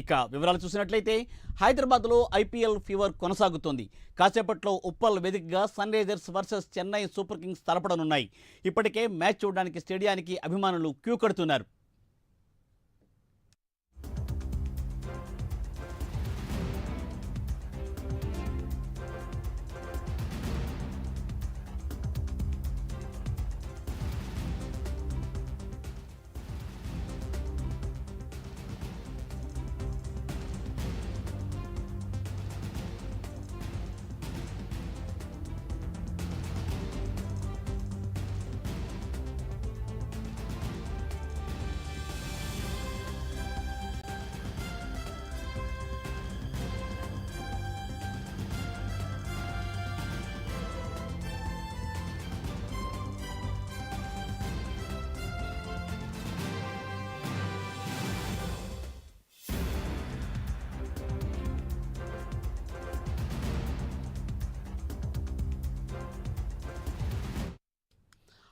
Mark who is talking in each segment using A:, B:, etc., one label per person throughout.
A: ఇక వివరాలు చూసినట్లయితే హైదరాబాద్లో ఐపీఎల్ ఫీవర్ కొనసాగుతోంది. కాసేపట్లో ఉప్పల్ వేదికగా Sunrisers versus Chennai Super Kings తలపడనున్నాయి. ఇప్పటికే మ్యాచ్ చూడడానికి స్టేడియానికి అభిమానులు క్యూ కడుతున్నారు.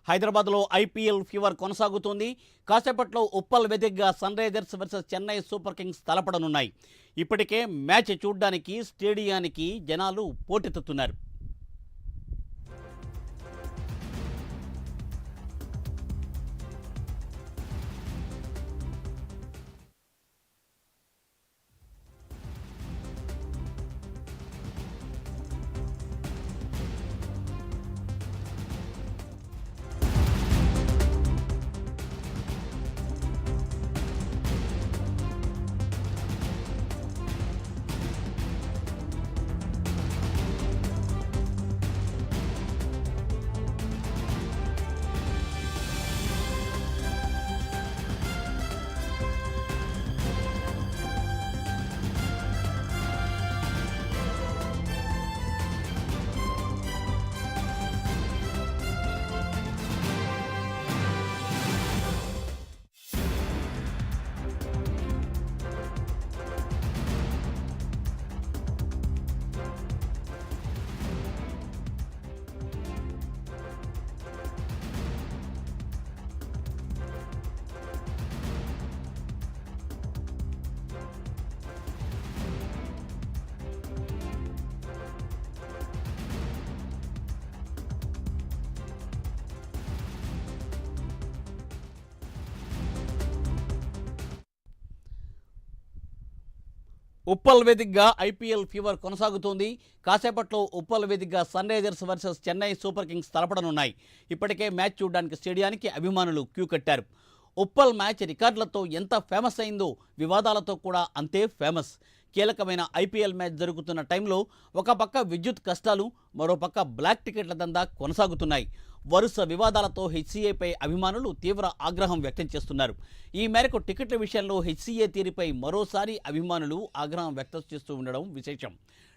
A: హైదరాబాద్లో ఐపీఎల్ ఫీవర్ కొనసాగుతోంది. కాసేపట్లో Uppal వెదిగ్గా Sunrisers versus Chennai Super Kings తలపడనున్నాయి. ఇప్పటికే మ్యాచ్ చూడ్డానికి స్టేడియానికి జనాలు పోటెత్తుతున్నారు. ఉప్పల్ వేదికగా ఐపీఎల్ ఫీవర్ కొనసాగుతోంది. కాసేపట్లో ఉప్పల్ వేదికగా Sunrisers versus Chennai Super Kings తలపడనున్నాయి. ఇప్పటికే మ్యాచ్ చూడడానికి స్టేడియానికి అభిమానులు క్యూ కట్టారు. ఉప్పల్ మ్యాచ్ రికార్డులతో ఎంత ఫేమస్ అయిందో వివాదాలతో కూడా అంతే ఫేమస్. కీలకమైన ఐపీఎల్ మ్యాచ్ జరుగుతున్న టైంలో ఒక పక్క విద్యుత్ కష్టాలు మరో పక్క బ్లాక్ టికెట్ల దందా కొనసాగుతున్నాయి. వరుస వివాదాలతో హెచ్సీఏపై అభిమానులు తీవ్ర ఆగ్రహం వ్యక్తం చేస్తున్నారు. ఈ మేరకు టికెట్ల విషయంలో హెచ్సీఏ తీరుపై మరోసారి అభిమానులు ఆగ్రహం వ్యక్తం చేస్తూ ఉండడం విశేషం.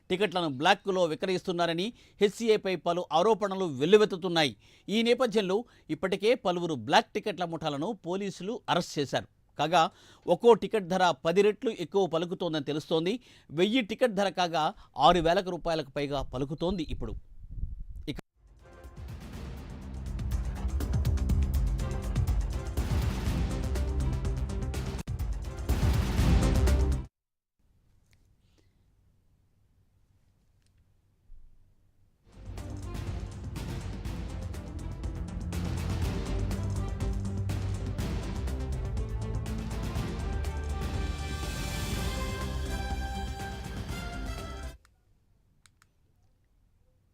A: టికెట్లను బ్లాక్లో విక్రయిస్తున్నారని హెచ్సీఏపై పలు ఆరోపణలు వెల్లువెత్తుతున్నాయి. ఈ నేపథ్యంలో ఇప్పటికే పలువురు బ్లాక్ టికెట్ల ముఠాలను పోలీసులు అరెస్ట్ చేశారు. కాగా ఒక్కో టికెట్ ధర పది రెట్లు ఎక్కువ పలుకుతోందని తెలుస్తోంది. వెయ్యి టికెట్ ధర కాగా ఆరు వేలకు రూపాయలకు పైగా పలుకుతోంది ఇప్పుడు.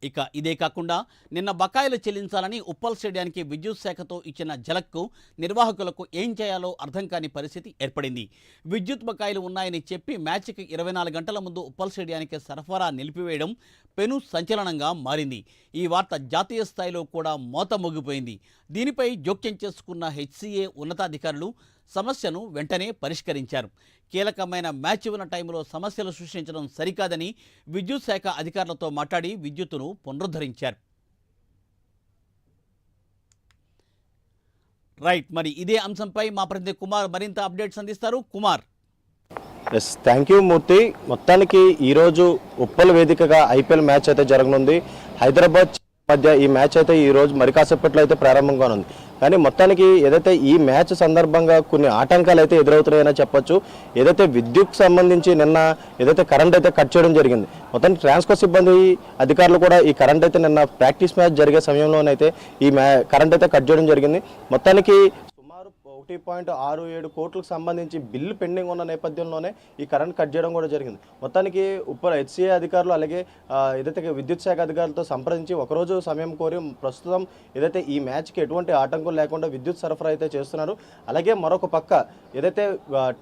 A: ఇక ఇదే కాకుండా నిన్న బకాయిలు చెల్లించాలని ఉప్పల్ స్టేడియానికి విద్యుత్ శాఖతో ఇచ్చిన జలక్కు నిర్వాహకులకు ఏం చేయాలో అర్థం కాని పరిస్థితి ఏర్పడింది. విద్యుత్ బకాయిలు ఉన్నాయని చెప్పి మ్యాచ్కి ఇరవై నాలుగు గంటల ముందు ఉప్పల్ స్టేడియానికి సరఫరా నిలిపివేయడం పెను సంచలనంగా మారింది. ఈ వార్త జాతీయ స్థాయిలో కూడా మోత మోగిపోయింది. దీనిపై జోక్యం చేసుకున్న హెచ్సీఏ ఉన్నతాధికారులు సమస్యను వెంటనే పరిష్కరించారు. కీలకమైన మ్యాచ్ ఉన్న టైంలో సమస్యలు సృష్టించడం సరికాదని విద్యుత్ శాఖ అధికారులతో మాట్లాడి విద్యుత్తును పునరుద్ధరించారు. రైట్ మరి ఇదే అంశంపై మా ప్రతినిధి కుమార్ మరింత అప్డేట్స్ అందిస్తారు. Kumar.
B: Yes thank you Murthy మొత్తానికి ఈరోజు ఉప్పల్ వేదికగా ఐపీఎల్ మ్యాచ్ అయితే జరగనుంది. హైదరాబాద్ మధ్య ఈ మ్యాచ్ అయితే ఈ రోజు మరి కాసేపట్లో అయితే ప్రారంభం కానుంది కానీ మొత్తానికి ఏదైతే ఈ మ్యాచ్ సందర్భంగా కొన్ని ఆటంకాలు అయితే ఎదురవుతున్నాయని చెప్పొచ్చు. ఏదైతే విద్యుత్ సంబంధించి నిన్న ఏదైతే కరెంట్ అయితే కట్ చేయడం జరిగింది. మొత్తానికి ట్రాన్స్కో సిబ్బంది అధికారులు కూడా ఈ కరెంట్ అయితే నిన్న ప్రాక్టీస్ మ్యాచ్ జరిగే సమయంలోనైతే ఈ మ్యా కరెంట్ అయితే కట్ చేయడం జరిగింది. మొత్తానికి ఒకటి పాయింట్ ఆరు ఏడు కోట్లకు సంబంధించి బిల్లు పెండింగ్ ఉన్న నేపథ్యంలోనే ఈ కరెంట్ కట్ చేయడం కూడా జరిగింది. మొత్తానికి ఉప్పర హెచ్సిఏ అధికారులు అలాగే ఏదైతే విద్యుత్ శాఖ అధికారులతో సంప్రదించి ఒకరోజు సమయం కోరి ప్రస్తుతం ఏదైతే ఈ మ్యాచ్కి ఎటువంటి ఆటంకం లేకుండా విద్యుత్ సరఫరా అయితే చేస్తున్నారు. అలాగే మరొక పక్క ఏదైతే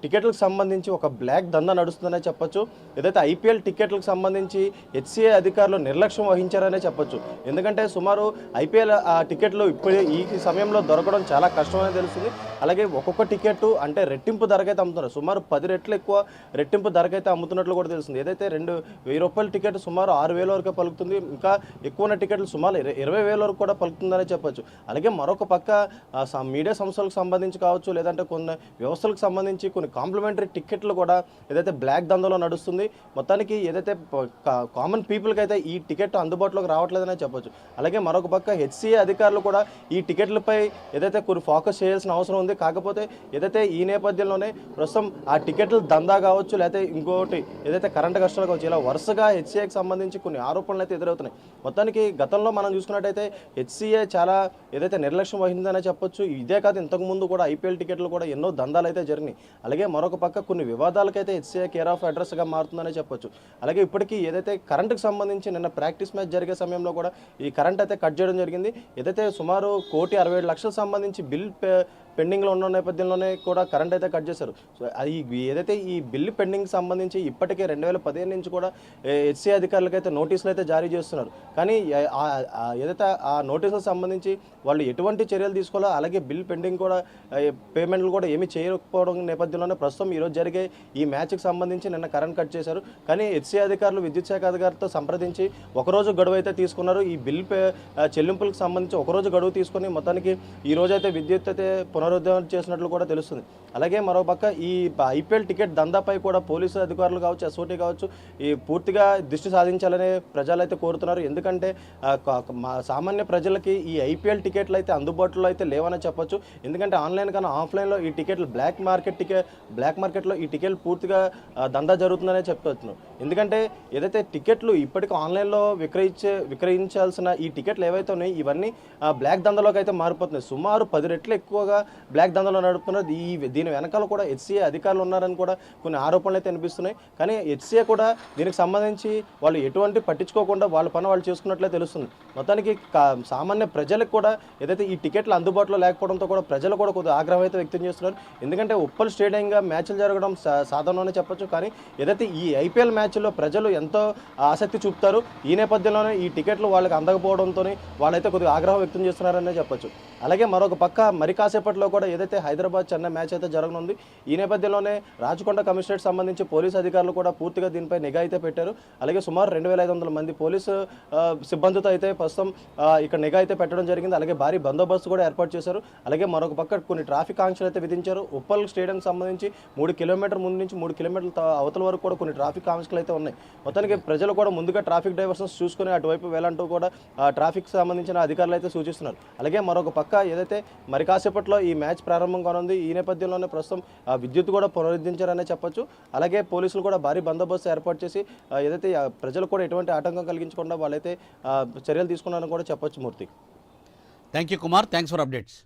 B: టికెట్లకు సంబంధించి ఒక బ్లాక్ దందా నడుస్తుందనే చెప్పొచ్చు. ఏదైతే ఐపీఎల్ టికెట్లకు సంబంధించి హెచ్సిఏ అధికారులు నిర్లక్ష్యం వహించారనే చెప్పొచ్చు. ఎందుకంటే సుమారు ఐపీఎల్ ఆ టికెట్లు ఇప్పుడు ఈ సమయంలో దొరకడం చాలా కష్టమని తెలుస్తుంది. అలాగే అలాగే ఒక్కొక్క టికెట్ అంటే రెట్టింపు ధరకైతే అమ్ముతున్నారు. సుమారు పది రెట్లు ఎక్కువ రెట్టింపు ధరకైతే అమ్ముతున్నట్లు కూడా తెలుస్తుంది. ఏదైతే రెండు వెయ్యి రూపాయల టికెట్ సుమారు ఆరు వేల వరకు పలుకుతుంది ఇంకా ఎక్కువ టికెట్లు సుమారు ఇర- ఇరవై వేల వరకు కూడా పలుకుతుందనే చెప్పొచ్చు. అలాగే మరొక పక్క స- మీడియా సంస్థలకు సంబంధించి కావచ్చు లేదంటే కొన్ని వ్యవస్థలకు సంబంధించి కొన్ని కాంప్లిమెంటరీ టికెట్లు కూడా ఏదైతే బ్లాక్ దందలో నడుస్తుంది మొత్తానికి ఏదైతే కా- కామన్ పీపుల్కి అయితే ఈ టికెట్ అందుబాటులోకి రావట్లేదనే చెప్పొచ్చు. అలాగే మరొక పక్క హెచ్సిఏ అధికారులు కూడా ఈ టికెట్లపై ఏదైతే కొన్ని ఫోకస్ చేయాల్సిన అవసరం ఉంది కాకపోతే ఏదైతే ఈ నేపథ్యంలోనే ప్రస్తుతం ఆ టికెట్లు దందా కావచ్చు లేకపోతే ఇంకోటి ఏదైతే కరెంట్ కష్టాలు కావచ్చు ఇలా వరుసగా హెచ్సిఏకి సంబంధించి కొన్ని ఆరోపణలు అయితే ఎదురవుతున్నాయి. మొత్తానికి గతంలో మనం చూసుకున్నట్టయితే హెచ్సిఏ చాలా ఏదైతే నిర్లక్ష్యం వహిందనే చెప్పొచ్చు. ఇదే కాదు ఇంతకు ముందు కూడా ఐపీఎల్ టికెట్లు కూడా ఎన్నో దందాలు అయితే జరిగినాయి. అలాగే మరొక పక్క కొన్ని వివాదాలకైతే హెచ్సిఏ కేర్ ఆఫ్ అడ్రస్గా మారుతుందనే చెప్పొచ్చు. అలాగే ఇప్పటికీ ఏదైతే కరెంటుకు సంబంధించి నిన్న ప్రాక్టీస్ మ్యాచ్ జరిగే సమయంలో కూడా ఈ కరెంట్ అయితే కట్ చేయడం జరిగింది. ఏదైతే సుమారు కోటి అరవై లక్షలకు సంబంధించి బిల్ పే- పెండింగ్లో ఉన్న నేపథ్యంలోనే కూడా కరెంట్ అయితే కట్ చేశారు. సో అది ఏదైతే ఈ బిల్లు పెండింగ్ సంబంధించి ఇప్పటికే రెండు వేల పదిహేను నుంచి కూడా హెచ్సీ అధికారులకు అయితే నోటీసులు అయితే జారీ చేస్తున్నారు. కానీ ఏదైతే ఆ నోటీసులకు సంబంధించి వాళ్ళు ఎటువంటి చర్యలు తీసుకోవాలో అలాగే బిల్ పెండింగ్ కూడా పేమెంట్లు కూడా ఏమీ చేయకపోవడం నేపథ్యంలోనే ప్రస్తుతం ఈరోజు జరిగే ఈ మ్యాచ్కి సంబంధించి నిన్న కరెంట్ కట్ చేశారు. కానీ హెచ్సీ అధికారులు విద్యుత్ శాఖ అధికారులతో సంప్రదించి ఒకరోజు గడువు అయితే తీసుకున్నారు. ఈ బిల్ పే చెల్లింపులకు సంబంధించి ఒకరోజు గడువు తీసుకొని మొత్తానికి ఈ రోజు అయితే విద్యుత్ అయితే పునరుద్ధరణ చేసినట్లు కూడా తెలుస్తుంది. అలాగే మరోపక్క ఈ ఐపీఎల్ టికెట్ దందాపై కూడా పోలీసు అధికారులు కావచ్చు ఎస్ఓటీ కావచ్చు ఈ పూర్తిగా దృష్టి సాధించాలని ప్రజలైతే కోరుతున్నారు. ఎందుకంటే మా సామాన్య ప్రజలకి ఈ ఐపీఎల్ టికెట్ టికెట్లు అయితే అందుబాటులో అయితే లేవని చెప్పొచ్చు. ఎందుకంటే ఆన్లైన్ కన్నా ఆఫ్లైన్లో ఈ టికెట్లు బ్లాక్ మార్కెట్ టికెట్ బ్లాక్ మార్కెట్లో ఈ టికెట్లు పూర్తిగా దందా జరుగుతుందనే చెప్పొచ్చు. ఎందుకంటే ఏదైతే టికెట్లు ఇప్పటికీ ఆన్లైన్లో విక్రయించే విక్రయించాల్సిన ఈ టికెట్లు ఏవైతే ఉన్నాయో ఇవన్నీ బ్లాక్ దందాలోకి అయితే మారిపోతున్నాయి. సుమారు పది రెట్లు ఎక్కువగా బ్లాక్ దందాలో నడుపుతున్నారు. ఈ దీని వెనకాల కూడా హెచ్సీఏ అధికారులు ఉన్నారని కూడా కొన్ని ఆరోపణలు అయితే అనిపిస్తున్నాయి కానీ హెచ్సిఏ కూడా దీనికి సంబంధించి వాళ్ళు ఎటువంటి పట్టించుకోకుండా వాళ్ళ పని వాళ్ళు చేసుకున్నట్లే తెలుస్తుంది. మొత్తానికి కా- సామాన్య ప్రజలకు కూడా ఏదైతే ఈ టికెట్లు అందుబాటులో లేకపోవడంతో కూడా ప్రజలు కూడా కొద్దిగా ఆగ్రహం అయితే వ్యక్తం చేస్తున్నారు. ఎందుకంటే ఉప్పల్ స్టేడియంగా మ్యాచ్లు జరగడం సాధారణమని చెప్పొచ్చు. కానీ ఏదైతే ఈ ఐపీఎల్ మ్యాచ్లో ప్రజలు ఎంతో ఆసక్తి చూపుతారు ఈ నేపథ్యంలోనే ఈ టికెట్లు వాళ్ళకి అందకపోవడంతో వాళ్ళైతే కొద్దిగా ఆగ్రహం వ్యక్తం చేస్తున్నారనే చెప్పొచ్చు. అలాగే మరొక పక్క మరి కాసేపట్లో కూడా ఏదైతే హైదరాబాద్ చెన్నై మ్యాచ్ అయితే జరగనుంది ఈ నేపథ్యంలోనే రాచకొండ కమిషనరేట్ సంబంధించి పోలీసు అధికారులు కూడా పూర్తిగా దీనిపై నిఘా అయితే పెట్టారు. అలాగే సుమారు రెండు వేల ఐదు వందల మంది పోలీసు సిబ్బందితో అయితే ప్రస్తుతం ఇక్కడ నిఘా అయితే పెట్టడం జరిగింది. అలాగే భారీ బందోబస్తు కూడా ఏర్పాటు చేశారు. అలాగే మరొక పక్క కొన్ని ట్రాఫిక్ ఆంక్షలు అయితే విధించారు. ఉప్పల్ స్టేడియంకి సంబంధించి మూడు కిలోమీటర్ ముందు నుంచి మూడు కిలోమీటర్ల అవతల వరకు కూడా కొన్ని ట్రాఫిక్ ఆంక్షలు అయితే ఉన్నాయి. మొత్తానికి ప్రజలు కూడా ముందుగా ట్రాఫిక్ డైవర్షన్స్ చూసుకుని అటువైపు వెళ్ళంటూ కూడా ట్రాఫిక్ సంబంధించిన అధికారులు అయితే సూచిస్తున్నారు. అలాగే మరొక పక్క ఏదైతే మరి కాసేపట్లో ఈ మ్యాచ్ ప్రారంభం కానుంది ఈ నేపథ్యంలోనే ప్రస్తుతం విద్యుత్ కూడా పునరుద్ధరించారనే చెప్పొచ్చు. అలాగే పోలీసులు కూడా భారీ బందోబస్తు ఏర్పాటు చేసి ఏదైతే ప్రజలు కూడా ఎటువంటి ఆటంకం కలిగించకుండా వాళ్ళైతే చర్యలు తీసుకున్నారని కూడా చెప్పొచ్చు Murthy.
A: Thank you Kumar thanks for updates